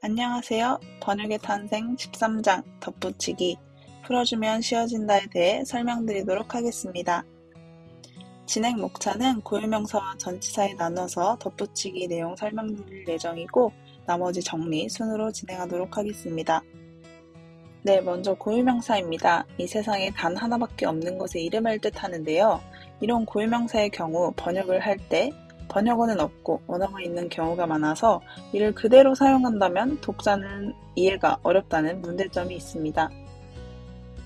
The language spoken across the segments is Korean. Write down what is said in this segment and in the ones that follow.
안녕하세요. 번역의 탄생 13장 덧붙이기 풀어주면 쉬워진다에 대해 설명드리도록 하겠습니다. 진행 목차는 고유명사와 전치사에 나눠서 덧붙이기 내용 설명드릴 예정이고 나머지 정리 순으로 진행하도록 하겠습니다. 네, 먼저 고유명사입니다. 이 세상에 단 하나밖에 없는 것의 이름을 뜻하는데요. 이런 고유명사의 경우 번역을 할 때 번역어는 없고 원어가 있는 경우가 많아서 이를 그대로 사용한다면 독자는 이해가 어렵다는 문제점이 있습니다.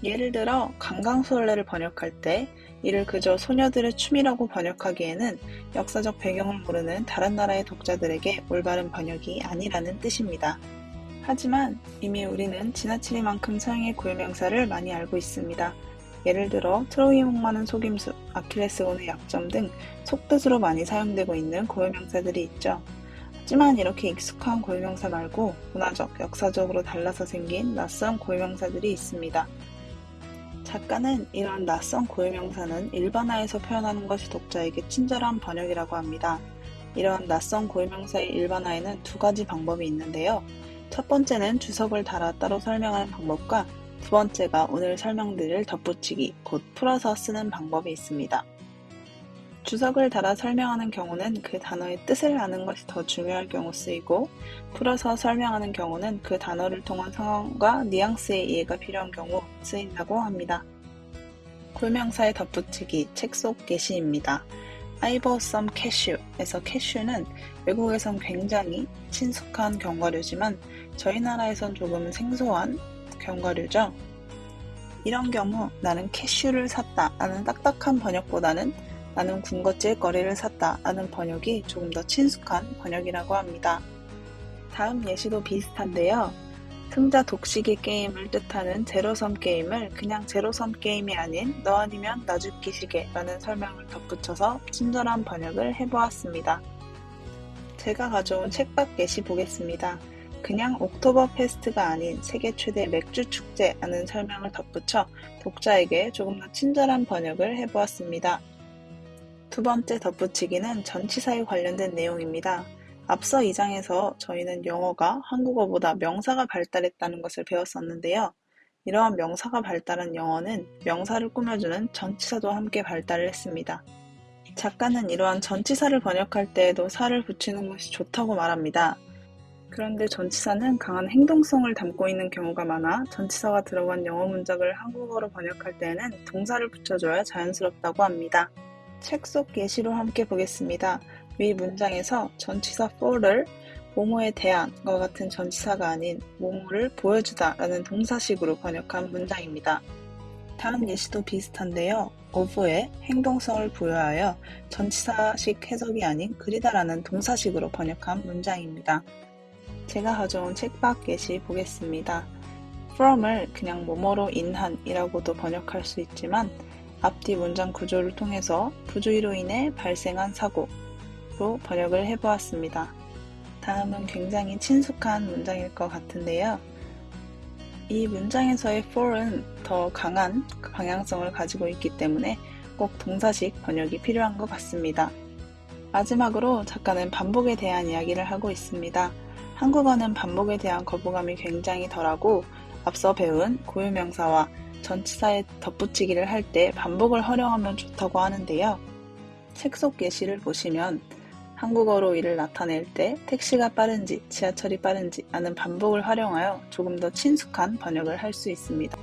예를 들어 강강수월래를 번역할 때 이를 그저 소녀들의 춤이라고 번역하기에는 역사적 배경을 모르는 다른 나라의 독자들에게 올바른 번역이 아니라는 뜻입니다. 하지만 이미 우리는 지나치리만큼 사용의 고유명사를 많이 알고 있습니다. 예를 들어 트로이 목마는 속임수, 아킬레스건의 약점 등 속뜻으로 많이 사용되고 있는 고유명사들이 있죠. 하지만 이렇게 익숙한 고유명사 말고 문화적, 역사적으로 달라서 생긴 낯선 고유명사들이 있습니다. 작가는 이런 낯선 고유명사는 일반화해서 표현하는 것이 독자에게 친절한 번역이라고 합니다. 이런 낯선 고유명사의 일반화에는 두 가지 방법이 있는데요. 첫 번째는 주석을 달아 따로 설명하는 방법과 두 번째가 오늘 설명드릴 덧붙이기, 곧 풀어서 쓰는 방법이 있습니다. 주석을 달아 설명하는 경우는 그 단어의 뜻을 아는 것이 더 중요할 경우 쓰이고, 풀어서 설명하는 경우는 그 단어를 통한 상황과 뉘앙스의 이해가 필요한 경우 쓰인다고 합니다. 골명사의 덧붙이기, 책속 게시입니다. I bought some cashew에서 cashew는 외국에선 굉장히 친숙한 견과류지만 저희 나라에선 조금 생소한 견과류죠. 이런 경우 나는 캐슈를 샀다 라는 딱딱한 번역보다는 나는 군것질 거리를 샀다 라는 번역이 조금 더 친숙한 번역이라고 합니다. 다음 예시도 비슷한데요. 승자 독식이 게임을 뜻하는 제로섬 게임을 그냥 제로섬 게임이 아닌 너 아니면 나 죽기 시계 라는 설명을 덧붙여서 친절한 번역을 해보았습니다. 제가 가져온 책밖 예시 보겠습니다. 그냥 옥토버 페스트가 아닌 세계 최대 맥주 축제라는 설명을 덧붙여 독자에게 조금 더 친절한 번역을 해보았습니다. 두 번째 덧붙이기는 전치사에 관련된 내용입니다. 앞서 2장에서 저희는 영어가 한국어보다 명사가 발달했다는 것을 배웠었는데요. 이러한 명사가 발달한 영어는 명사를 꾸며주는 전치사도 함께 발달을 했습니다. 작가는 이러한 전치사를 번역할 때에도 사를 붙이는 것이 좋다고 말합니다. 그런데 전치사는 강한 행동성을 담고 있는 경우가 많아 전치사가 들어간 영어 문장을 한국어로 번역할 때에는 동사를 붙여줘야 자연스럽다고 합니다. 책 속 예시로 함께 보겠습니다. 위 문장에서 전치사 for를 모모에 대한과 같은 전치사가 아닌 모모를 보여주다 라는 동사식으로 번역한 문장입니다. 다음 예시도 비슷한데요. of에 행동성을 부여하여 전치사식 해석이 아닌 그리다라는 동사식으로 번역한 문장입니다. 제가 가져온 책밖 예시 보겠습니다. from을 그냥 뭐뭐로 인한이라고도 번역할 수 있지만 앞뒤 문장 구조를 통해서 부주의로 인해 발생한 사고로 번역을 해보았습니다. 다음은 굉장히 친숙한 문장일 것 같은데요. 이 문장에서의 for은 더 강한 방향성을 가지고 있기 때문에 꼭 동사식 번역이 필요한 것 같습니다. 마지막으로 작가는 반복에 대한 이야기를 하고 있습니다. 한국어는 반복에 대한 거부감이 굉장히 덜하고 앞서 배운 고유명사와 전치사에 덧붙이기를 할 때 반복을 활용하면 좋다고 하는데요. 책 속 예시를 보시면 한국어로 이를 나타낼 때 택시가 빠른지 지하철이 빠른지 하는 반복을 활용하여 조금 더 친숙한 번역을 할 수 있습니다.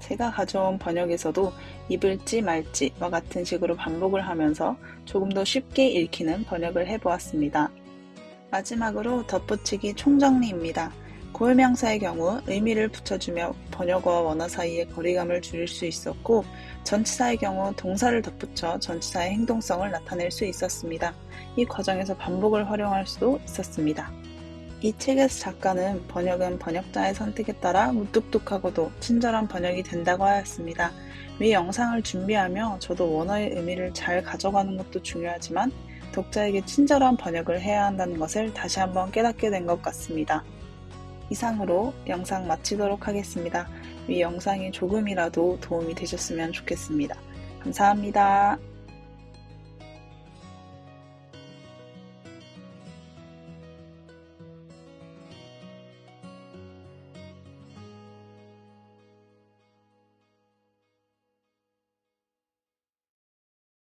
제가 가져온 번역에서도 입을지 말지와 같은 식으로 반복을 하면서 조금 더 쉽게 읽히는 번역을 해보았습니다. 마지막으로 덧붙이기 총정리입니다. 고유명사의 경우 의미를 붙여주며 번역어와 원어 사이의 거리감을 줄일 수 있었고 전치사의 경우 동사를 덧붙여 전치사의 행동성을 나타낼 수 있었습니다. 이 과정에서 반복을 활용할 수도 있었습니다. 이 책에서 작가는 번역은 번역자의 선택에 따라 무뚝뚝하고도 친절한 번역이 된다고 하였습니다. 위 영상을 준비하며 저도 원어의 의미를 잘 가져가는 것도 중요하지만 독자에게 친절한 번역을 해야 한다는 것을 다시 한번 깨닫게 된 것 같습니다. 이상으로 영상 마치도록 하겠습니다. 이 영상이 조금이라도 도움이 되셨으면 좋겠습니다. 감사합니다.